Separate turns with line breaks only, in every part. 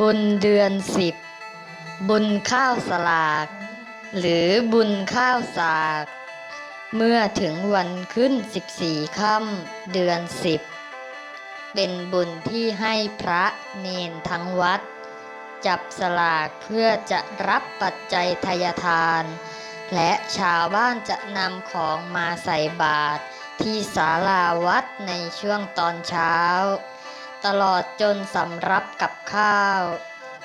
บุญเดือนสิบ บุญข้าวสลาก หรือบุญข้าวสาก เมื่อถึงวันขึ้นสิบสี่ค่ำเดือนสิบ เป็นบุญที่ให้พระเนนทั้งวัด จับสลากเพื่อจะรับปัจจัยทายทาน และชาวบ้านจะนำของมาใส่บาตรที่ศาลาวัดในช่วงตอนเช้า ตลอดจนสำรับกับข้าว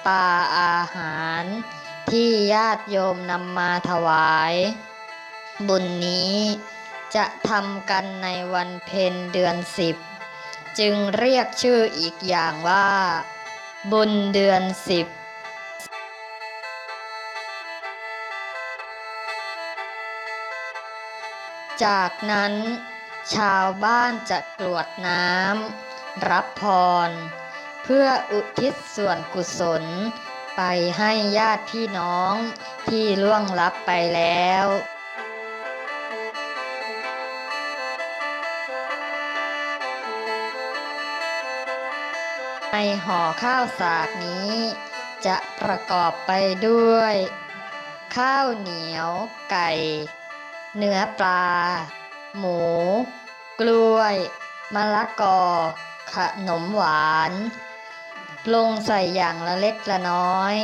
ปลาอาหารที่ญาติโยมนำมาถวาย บุญนี้จะทำกันในวันเพ็ญเดือนสิบจึงเรียกชื่ออีกอย่างว่า บุญเดือนสิบจากนั้น ชาวบ้านจะกรวดน้ำ รับพร เพื่ออุทิศส่วนกุศล ไปให้ญาติพี่น้องที่ล่วงลับไปแล้วในห่อข้าวสากนี้ จะประกอบไปด้วย ข้าวเหนียว ไก่ เนื้อปลา หมู กล้วย มะละกอ ขนมหวาน ลงใส่อย่างละเล็กละน้อย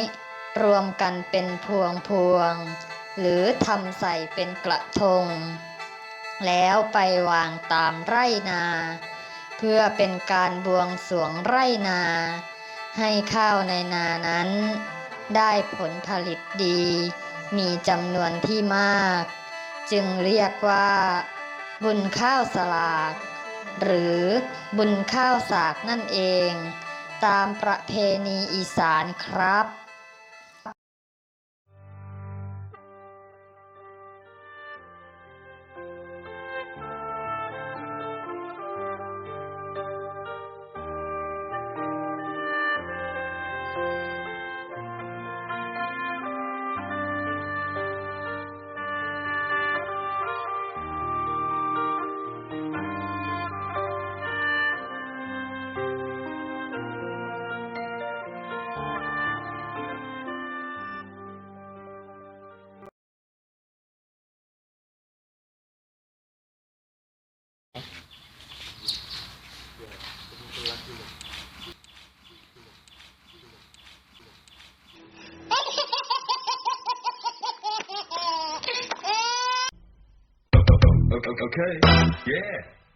รวมกันเป็นพวงพวงๆหรือทำใส่เป็นกระทง แล้วไปวางตามไร่นา เพื่อเป็นการบวงสรวงไร่นา ให้ข้าวในนานั้น ได้ผลผลิตดี มีจำนวนที่มาก จึงเรียกว่า บุญข้าวสลาก หรือบุญข้าวสากนั่นเอง ตามประเพณีอีสานครับ
Okay. Yeah.